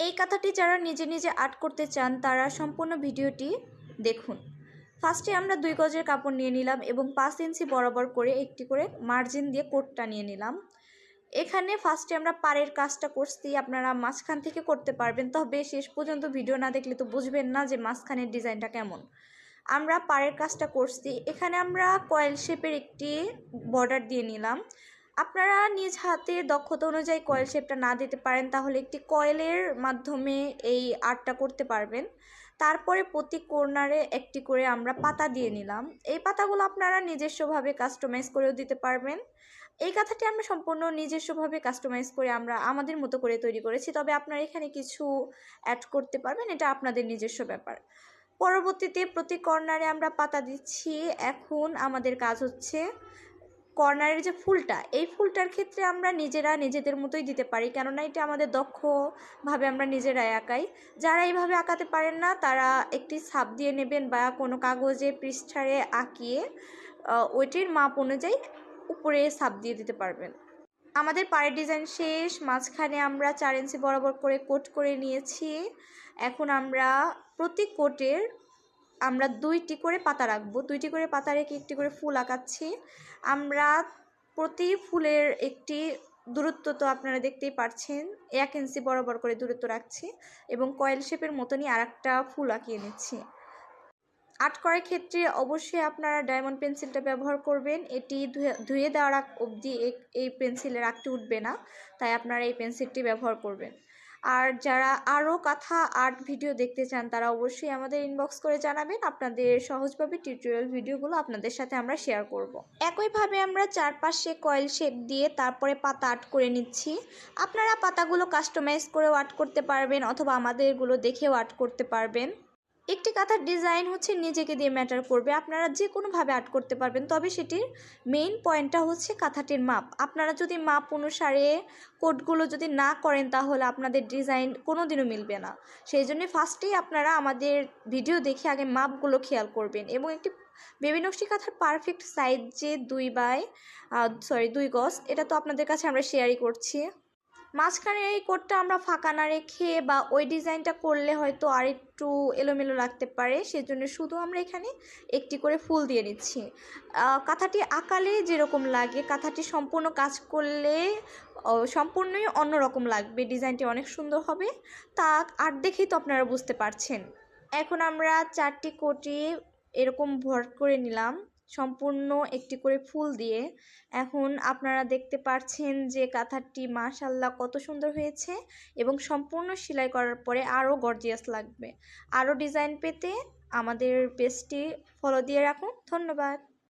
এই কাঁথাটি যারা নিজে নিজে আর্ট করতে চান, তারা সম্পূর্ণ ভিডিওটি দেখুন। ফার্স্টে আমরা দুই গজের কাপড় নিয়ে নিলাম এবং পাঁচ ইঞ্চি বরাবর করে একটি করে মার্জিন দিয়ে কোটটা নিয়ে নিলাম। এখানে ফার্স্টে আমরা পাড়ের কাজটা করছি, আপনারা মাঝখান থেকে করতে পারবেন। তবে শেষ পর্যন্ত ভিডিও না দেখলে তো বুঝবেন না যে মাঝখানের ডিজাইনটা কেমন। আমরা পাড়ের কাজটা করছি। এখানে আমরা কয়েল শেপের একটি বর্ডার দিয়ে নিলাম। আপনারা নিজ হাতে দক্ষতা অনুযায়ী কয়েল শেপটা না দিতে পারেন তাহলে একটি কয়েলের মাধ্যমে এই আর্টটা করতে পারবেন। তারপরে প্রতি কর্নারে একটি করে আমরা পাতা দিয়ে নিলাম। এই পাতাগুলো আপনারা নিজস্বভাবে কাস্টমাইজ করেও দিতে পারবেন। এই কাঁথাটি আমরা সম্পূর্ণ নিজস্বভাবে কাস্টমাইজ করে আমরা আমাদের মতো করে তৈরি করেছি তবে আপনারা এখানে কিছু অ্যাড করতে পারবেন এটা আপনাদের নিজস্ব ব্যাপার। পরবর্তীতে প্রতি কর্নারে আমরা পাতা দিচ্ছি। এখন আমাদের কাজ হচ্ছে কর্নারের যে ফুলটা, এই ফুলটার ক্ষেত্রে আমরা নিজেরা নিজেদের মতোই দিতে পারি। কেননা এটা আমাদের দক্ষভাবে আমরা নিজেরাই আঁকাই। যারা এইভাবে আঁকাতে পারেন না, তারা একটি ছাপ দিয়ে নেবেন বা কোনো কাগজে পৃষ্ঠারে আঁকিয়ে ওইটির মাপ অনুযায়ী উপরে ছাপ দিয়ে দিতে পারবেন। আমাদের পায়ের ডিজাইন শেষ, মাঝখানে আমরা চার ইঞ্চি বরাবর করে কোট করে নিয়েছি। এখন আমরা প্রতি কোটের আমরা দুইটি করে পাতা রাখব। দুইটি করে পাতা রেখে একটি করে ফুল আঁকাচ্ছি। আমরা প্রতি ফুলের একটি দূরত্ব তো আপনারা দেখতেই পারছেন, এক ইঞ্চি বরাবর করে দূরত্ব রাখছি এবং কয়েল শেপের মতনই আর একটা ফুল আঁকিয়ে নিচ্ছি। আর্ট করার ক্ষেত্রে অবশ্যই আপনারা ডায়মন্ড পেন্সিলটা ব্যবহার করবেন। এটি ধুয়ে দেওয়ার অবধি এই পেন্সিলের আঁকটি উঠবে না, তাই আপনারা এই পেন্সিলটি ব্যবহার করবেন। আর যারা আরও কাঁথা আর্ট ভিডিও দেখতে চান, তারা অবশ্যই আমাদের ইনবক্স করে জানাবেন। আপনাদের সহজভাবে টিউটোরিয়াল ভিডিওগুলো আপনাদের সাথে আমরা শেয়ার করব। একইভাবে আমরা চারপাশে কয়েল শেপ দিয়ে তারপরে পাতা আর্ট করে নিচ্ছি। আপনারা পাতাগুলো কাস্টমাইজ করে আর্ট করতে পারবেন অথবা আমাদেরগুলো দেখেও আর্ট করতে পারবেন। একটি কাঁথার ডিজাইন হচ্ছে নিজেকে দিয়ে ম্যাটার করবে। আপনারা যে কোনোভাবে আর্ট করতে পারবেন, তবে সেটির মেইন পয়েন্টটা হচ্ছে কাঁথাটির মাপ। আপনারা যদি মাপ অনুসারে কোডগুলো যদি না করেন, তাহলে আপনাদের ডিজাইন কোনো দিনও মিলবে না। সেই জন্য ফার্স্টেই আপনারা আমাদের ভিডিও দেখে আগে মাপগুলো খেয়াল করবেন এবং একটি বেবি নকশি কাঁথার পারফেক্ট সাইজ যে দুই বাই সরি দুই গজ, এটা তো আপনাদের কাছে আমরা শেয়ারই করছি। মাঝখানে এই কোটটা আমরা ফাঁকা না রেখে বা ওই ডিজাইনটা করলে হয়তো আর একটু এলোমেলো লাগতে পারে, সেজন্য শুধু আমরা এখানে একটি করে ফুল দিয়ে নিচ্ছি। কাঁথাটি আঁকালে যেরকম লাগে, কাঁথাটি সম্পূর্ণ কাজ করলে সম্পূর্ণই অন্যরকম লাগবে, ডিজাইনটি অনেক সুন্দর হবে। তা আর দেখেই তো আপনারা বুঝতে পারছেন। এখন আমরা চারটি কোটি এরকম ভর করে নিলাম। সম্পূর্ণ একটি করে ফুল দিয়ে। এখন আপনারা দেখতে পাচ্ছেন যে কাঁথাটি মাশাল্লাহ কত সুন্দর হয়েছে এবং সম্পূর্ণ সেলাই করার পরে আরও গর্জিয়াস লাগবে। আরও ডিজাইন পেতে আমাদের পেজটি ফলো দিয়ে রাখুন। ধন্যবাদ।